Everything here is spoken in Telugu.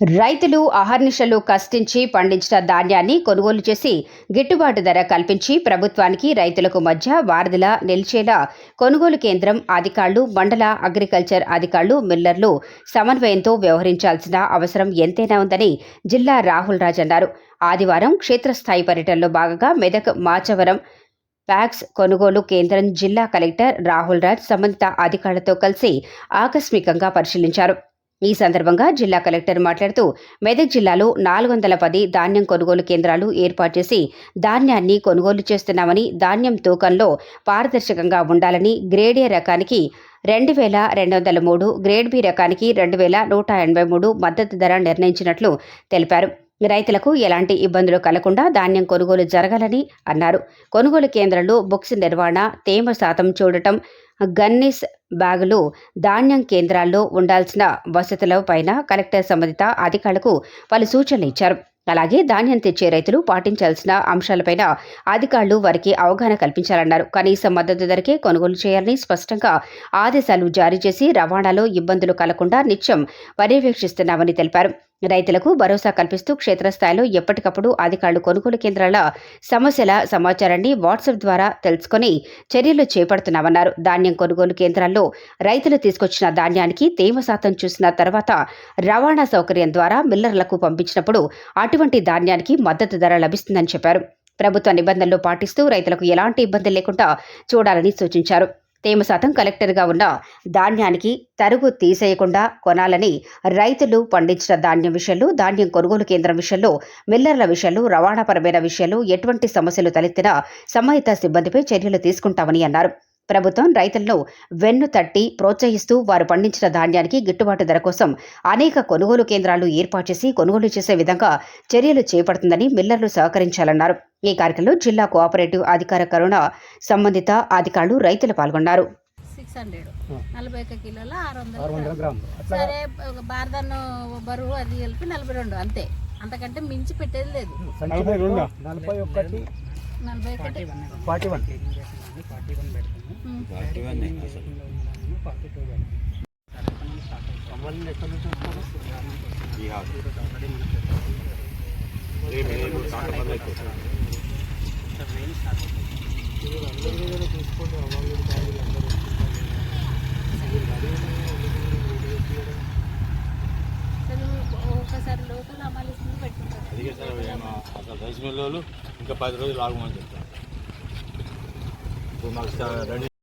రైతులు అహర్నిశలు కష్టించి పండించిన ధాన్యాన్ని కొనుగోలు చేసి గిట్టుబాటు ధర కల్పించి ప్రభుత్వానికి రైతులకు మధ్య వారధిలా నిలిచేలా కొనుగోలు కేంద్రం అధికారులు మండల అగ్రికల్చర్ అధికారులు మిల్లర్లు సమన్వయంతో వ్యవహరించాల్సిన అవసరం ఎంతైనా ఉందని జిల్లా రాహుల్ రాజ్ అన్నారు. ఆదివారం క్షేత్రస్థాయి పర్యటనలో భాగంగా మెదక్ మాచవరం ప్యాక్స్ కొనుగోలు కేంద్రం జిల్లా కలెక్టర్ రాహుల్ రాజ్ సంబంధిత అధికారులతో కలిసి ఆకస్మికంగా పరిశీలించారు. ఈ సందర్భంగా జిల్లా కలెక్టర్ మాట్లాడుతూ మెదక్ జిల్లాలో నాలుగు వందల పది ధాన్యం కొనుగోలు కేంద్రాలు ఏర్పాటు చేసి ధాన్యాన్ని కొనుగోలు చేస్తున్నామని ధాన్యం తూకంలో పారదర్శకంగా ఉండాలని గ్రేడ్ ఏ రకానికి రెండు వేల రెండు వందల మూడు గ్రేడ్ బి రకానికి రెండు వేల నూట ఎనభై మూడు మద్దతు ధర నిర్ణయించినట్లు తెలిపారు. రైతులకు ఎలాంటి ఇబ్బందులు కలగకుండా ధాన్యం కొనుగోలు జరగాలని అన్నారు. కొనుగోలు కేంద్రంలో బుక్స్ నిర్వహణ తేమ శాతం చూడటం గన్నిస్ బ్యాగులు ధాన్యం కేంద్రాల్లో ఉండాల్సిన వసతుల పైన కలెక్టర్ సంబంధిత అధికారులకు పలు సూచనలు ఇచ్చారు. అలాగే ధాన్యం తెచ్చే రైతులు పాటించాల్సిన అంశాలపైన అధికారులు వారికి అవగాహన కల్పించాలన్నారు. కనీస మద్దతు ధరకే కొనుగోలు చేయాలని స్పష్టంగా ఆదేశాలు జారీ చేసి రవాణాలో ఇబ్బందులు కలగకుండా నిత్యం పర్యవేక్షిస్తున్నామని తెలిపారు. రైతులకు భరోసా కల్పిస్తూ క్షేత్రస్థాయిలో ఎప్పటికప్పుడు అధికారులు కొనుగోలు కేంద్రాల సమస్యల సమాచారాన్ని వాట్సాప్ ద్వారా తెలుసుకొని చర్యలు చేపడుతున్నామన్నారు. ధాన్యం కొనుగోలు కేంద్రాల్లో రైతులు తీసుకొచ్చిన ధాన్యానికి తేమ శాతం చూసిన తర్వాత రవాణా సౌకర్యం ద్వారా మిల్లర్లకు పంపించినప్పుడు అటువంటి ధాన్యానికి మద్దతు ధర లభిస్తుందని చెప్పారు. ప్రభుత్వ నిబంధనలు పాటిస్తూ రైతులకు ఎలాంటి ఇబ్బంది లేకుండా చూడాలని సూచించారు. తేమ శాతం కలెక్టర్గా ఉన్న ధాన్యానికి తరుగు తీసేయకుండా కొనాలని రైతులు పండించిన ధాన్యం విషయంలో ధాన్యం కొనుగోలు కేంద్రం విషయంలో మిల్లర్ల విషయంలో రవాణాపరమైన విషయంలో ఎటువంటి సమస్యలు తలెత్తినా సంబంధిత సిబ్బందిపై చర్యలు తీసుకుంటామని అన్నారు. ప్రభుత్వం రైతులను వెన్ను తట్టి ప్రోత్సహిస్తూ వారు పండించిన ధాన్యానికి గిట్టుబాటు ధర కోసం అనేక కొనుగోలు కేంద్రాలు ఏర్పాటు చేసి కొనుగోలు చేసే విధంగా చర్యలు చేపడుతుందని మిల్లర్లు సహకరించాలన్నారు. ఈ కార్యక్రమంలో జిల్లా కోఆపరేటివ్ అధికార కరుణ సంబంధిత అధికారులు రైతులు పాల్గొన్నారు. Six hundred. నలభై కిలోల ఆరు వందలు గ్రాములు. సరే ఒక బార్దన్ బరువు అది కలిపి నలభై రెండు అంతే. అంతకంటే మించి పెట్టేది లేదు. నలభై ఒకటి. నలభై ఒకటి. Forty one. ఉమ్. మమ్మల్ని ఎక్కడ నుంచి వస్తారు? సరే ఒకసారి లోకల్ అమ్మాలిస్తుంది పెట్టుకుంటారు సార్ అసలు రైస్ మిల్లు ఇంకా పది రోజులు ఆగమని చెప్తాను ఇప్పుడు మాకు రెడీ